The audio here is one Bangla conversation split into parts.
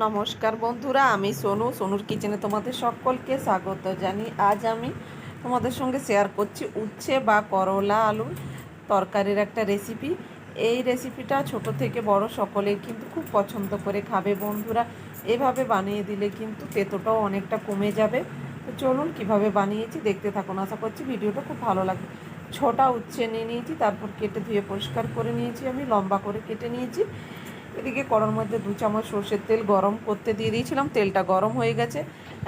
নমস্কার বন্ধুরা, আমি সোনু। সোনুর কিচেনে তোমাদের সকলকে স্বাগত জানি। আজ আমি তোমাদের সঙ্গে শেয়ার করছি উচ্ছে বা করলা আলুর তরকারির একটা রেসিপি এই রেসিপিটা ছোট থেকে বড় সকলেই কিন্তু খুব পছন্দ করে খাবে বন্ধুরা। এভাবে বানিয়ে দিলে কিন্তু তেতোটাও অনেকটা কমে যাবে। তো চলুন কীভাবে বানিয়েছি দেখতে থাকুন। আশা করছি ভিডিওটা খুব ভালো লাগবে। ছটা উচ্ছে নিয়ে নিয়েছি, তারপর কেটে ধুয়ে পরিষ্কার করে নিয়েছি আমি, লম্বা করে কেটে নিয়েছি। এদিকে কড়ার মধ্যে দু চামচ সর্ষের তেল গরম করতে দিয়ে দিয়েছিলাম। তেলটা গরম হয়ে গেছে।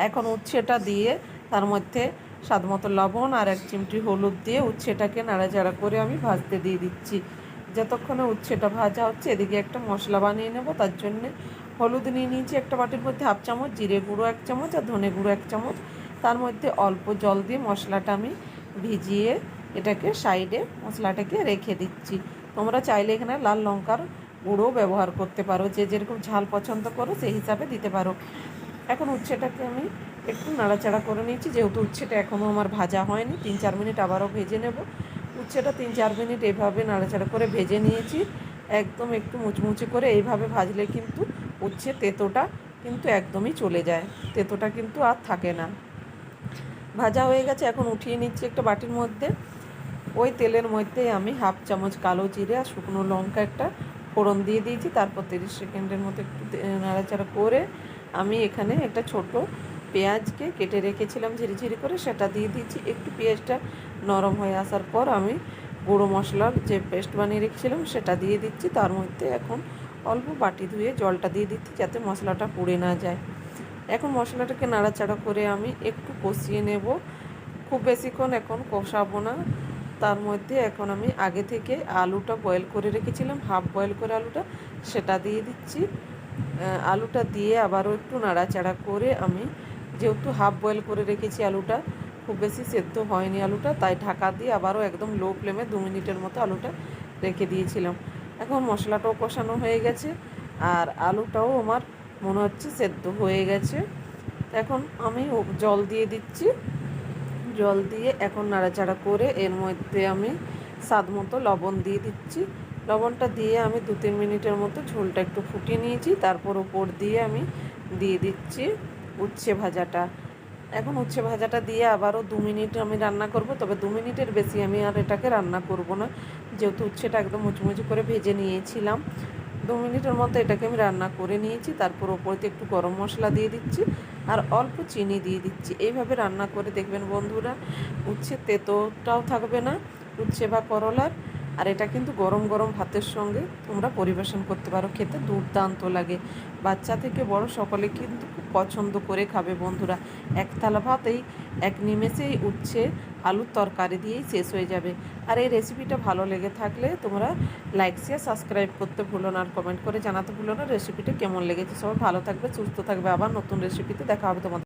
এখন উচ্ছেটা দিয়ে তার মধ্যে স্বাদ মতো লবণ আর এক চিমটি হলুদ দিয়ে উচ্ছেটাকে নাড়াচাড়া করে আমি ভাজতে দিয়ে দিচ্ছি। যতক্ষণে উচ্ছেটা ভাজা হচ্ছে, এদিকে একটা মশলা বানিয়ে নেব। তার জন্যে হলুদ নিয়ে নিয়েছি একটা বাটির মধ্যে হাফ চামচ, জিরে গুঁড়ো এক চামচ আর ধনে গুঁড়ো এক চামচ। তার মধ্যে অল্প জল দিয়ে মশলাটা আমি ভিজিয়ে এটাকে সাইডে মশলাটাকে রেখে দিচ্ছি। তোমরা চাইলে এখানে লাল লঙ্কার গুঁড়ো ব্যবহার করতে পারো, যে যেরকম ঝাল পছন্দ করো সেই হিসাবে দিতে পারো। এখন উচ্ছেটাকে আমি একটু নাড়াচাড়া করে নিয়েছি, যেহেতু উচ্ছেটা এখনও আমার ভাজা হয়নি, তিন চার মিনিট আবারও ভেজে নেব। উচ্ছেটা তিন চার মিনিট এভাবে নাড়াচাড়া করে ভেজে নিয়েছি, একদম একটু মুচমুচে করে এইভাবে ভাজলে কিন্তু উচ্ছে তেতোটা কিন্তু একদমই চলে যায়, তেতোটা কিন্তু আর থাকে না। ভাজা হয়ে গেছে, এখন উঠিয়ে নিচ্ছি একটা বাটির মধ্যে। ওই তেলের মধ্যে আমি হাফ চামচ কালো জিরে আর শুকনো লঙ্কা একটা ফোড়ন দিয়ে দিয়েছি, তারপর তিরিশ সেকেন্ডের মতো একটু নাড়াচাড়া করে আমি এখানে একটা ছোট পেঁয়াজকে কেটে রেখেছিলাম ঝিরিঝিরি করে, সেটা দিয়ে দিয়েছি। একটু পেঁয়াজটা নরম হয়ে আসার পর আমি গুঁড়ো মশলার যে পেস্ট বানিয়ে রেখেছিলাম, সেটা দিয়ে দিচ্ছি। তার মধ্যে এখন অল্প বাটি ধুয়ে জলটা দিয়ে দিচ্ছি যাতে মশলাটা পুড়ে না যায়। এখন মশলাটাকে নাড়াচাড়া করে আমি একটু কষিয়ে নেব। খুব বেশিক্ষণ এখন কষাবো না। তার মধ্যে এখন আমি আগে থেকে আলুটা বয়েল করে রেখেছিলাম হাফ বয়েল করে আলুটা, সেটা দিয়ে দিচ্ছি। আলুটা দিয়ে আবারও একটু নাড়াচাড়া করে আমি যেহেতু হাফ বয়েল করে রেখেছি আলুটা, খুব বেশি সেদ্ধ হয়নি আলুটা, তাই ঢাকা দিয়ে আবারও একদম লো ফ্লেমে দু মিনিটের মতো আলুটা রেখে দিয়েছিলাম। এখন মশলাটাও কষানো হয়ে গেছে, আর আলুটাও আমার মনে হচ্ছে সেদ্ধ হয়ে গেছে। এখন আমি জল দিয়ে দিচ্ছি। জল দিয়ে এখন নাড়াচাড়া করে এর মধ্যে আমি স্বাদ মতো লবণ দিয়ে দিচ্ছি। লবণটা দিয়ে আমি দু তিন মিনিটের মতো ঝোলটা একটু ফুটিয়ে নিয়েছি, তারপর ওপর দিয়ে আমি দিয়ে দিচ্ছি উচ্ছে ভাজাটা। এখন উচ্ছে ভাজাটা দিয়ে আবারও দু মিনিট আমি রান্না করব, তবে দু মিনিটের বেশি আমি আর এটাকে রান্না করব না। যেহেতু উচ্ছেটা একদম মুচমুচি করে ভেজে নিয়েছিলাম দু মিনিটের মতো এটাকে আমি রান্না করে নিয়েছি, তারপর ওপরতে একটু গরম মশলা দিয়ে দিচ্ছি আর অল্প চিনি দিয়ে দিচ্ছি। এইভাবে রান্না করে দেখবেন বন্ধুরা, উচ্ছে তেতোটাও থাকবে না, উচ্ছে বা করলার। আর এটা কিন্তু গরম গরম ভাতের সঙ্গে তোমরা পরিবেশন করতে পারো। খেতে দুর্দান্ত লাগে। বাচ্চা থেকে বড় সকলে কিন্তু খুব পছন্দ করে খাবে বন্ধুরা। এক থালা ভাতেই, এক নিমেষেই উচ্ছে আলুর তরকারি দিয়েই শেষ হয়ে যাবে। আর এই রেসিপিটা ভালো লেগে থাকলে তোমরা লাইক শেয়ার সাবস্ক্রাইব করতে ভুলো না। আর কমেন্ট করে জানাতে ভুলো না রেসিপিটা কেমন লেগেছে। সবাই ভালো থাকবে, সুস্থ থাকবে। আবার নতুন রেসিপিতে দেখা হবে তোমাদের।